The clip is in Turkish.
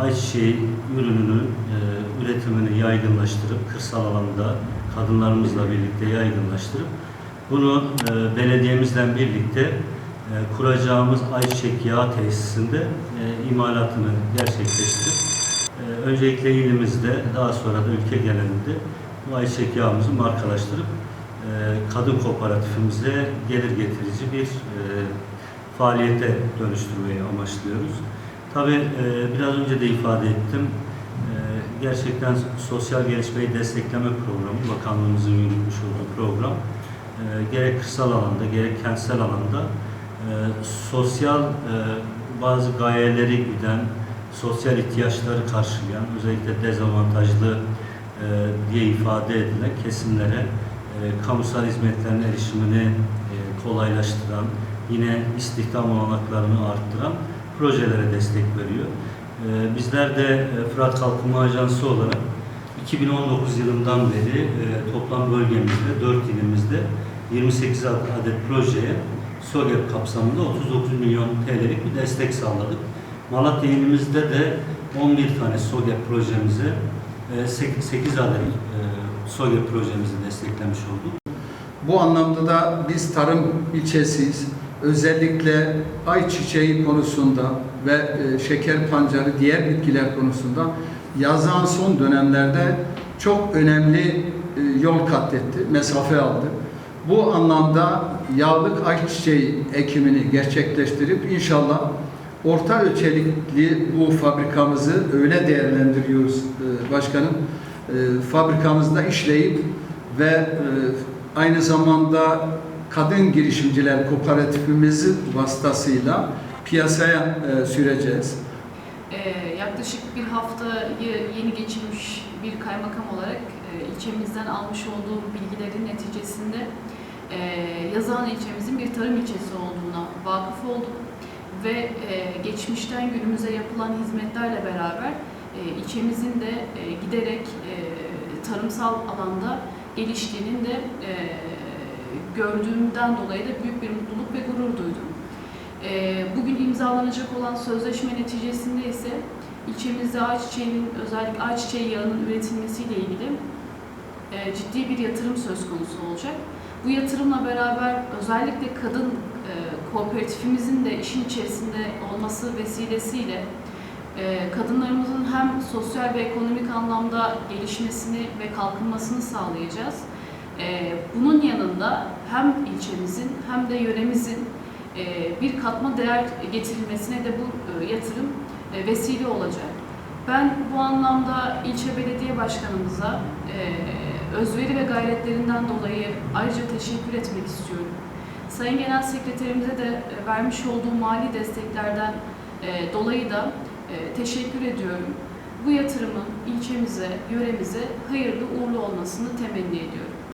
ayçiçeği ürününü, e, üretimini yaygınlaştırıp kırsal alanda kadınlarımızla birlikte yaygınlaştırıp bunu e, belediyemizle birlikte e, kuracağımız ayçiçek yağı tesisinde e, imalatını gerçekleştirip e, öncelikle ilimizde daha sonra da ülke genelinde bu ayçiçek yağımızı markalaştırıp e, kadın kooperatifimize gelir getirici bir e, faaliyete dönüştürmeyi amaçlıyoruz. Tabii e, biraz önce de ifade ettim. E, gerçekten sosyal gelişmeyi destekleme programı, bakanlığımızın yürütmüş olduğu program, e, gerek kırsal alanda gerek kentsel alanda sosyal bazı gayeleri güden, sosyal ihtiyaçları karşılayan, özellikle dezavantajlı diye ifade edilen kesimlere kamusal hizmetlerin erişimini kolaylaştıran, yine istihdam olanaklarını arttıran projelere destek veriyor. E, bizler de e, Fırat Kalkınma Ajansı olarak 2019 yılından beri e, toplam bölgemizde, 4 ilimizde 28 adet projeye SOGEP kapsamında 39 milyon TL'lik bir destek sağladık. Malatya ilimizde de 11 tane SOGEP projemize e, 8 adet e, SOGEP projemizi desteklemiş olduk. Bu anlamda da biz tarım ilçesiyiz. Özellikle ayçiçeği konusunda ve e, şeker pancarı diğer bitkiler konusunda yazan son dönemlerde çok önemli e, yol kat etti, mesafe aldı. Bu anlamda yağlık ayçiçeği ekimini gerçekleştirip inşallah orta ölçekli bu fabrikamızı öyle değerlendiriyoruz e, başkanım. Fabrikamızda işleyip ve aynı zamanda kadın girişimciler kooperatifimizi vasıtasıyla piyasaya e, süreceğiz. Ee, yaklaşık bir haftayı yeni geçirmiş bir kaymakam olarak e, ilçemizden almış olduğum bilgilerin neticesinde e, Yazıhan ilçemizin bir tarım ilçesi olduğuna vakıf oldum ve e, geçmişten günümüze yapılan hizmetlerle beraber e, ilçemizin de e, giderek e, tarımsal alanda geliştiğinin de e, gördüğümden dolayı da büyük bir mutluluk ve gurur duydum. Ee, Bugün imzalanacak olan sözleşme neticesinde ise ilçemizde ayçiçeğinin özellikle ayçiçeği yağının üretilmesiyle ilgili e, ciddi bir yatırım söz konusu olacak. Bu yatırımla beraber özellikle kadın e, kooperatifimizin de işin içerisinde olması vesilesiyle e, kadınlarımızın hem sosyal ve ekonomik anlamda gelişmesini ve kalkınmasını sağlayacağız. E, Bunun yanında hem ilçemizin hem de yöremizin e, bir katma değer getirilmesine de bu e, yatırım e, vesile olacak. Ben bu anlamda ilçe belediye başkanımıza e, özveri ve gayretlerinden dolayı ayrıca teşekkür etmek istiyorum. Sayın Genel Sekreterimize de vermiş olduğu mali desteklerden dolayı da teşekkür ediyorum. Bu yatırımın ilçemize, yöremize hayırlı uğurlu olmasını temenni ediyorum.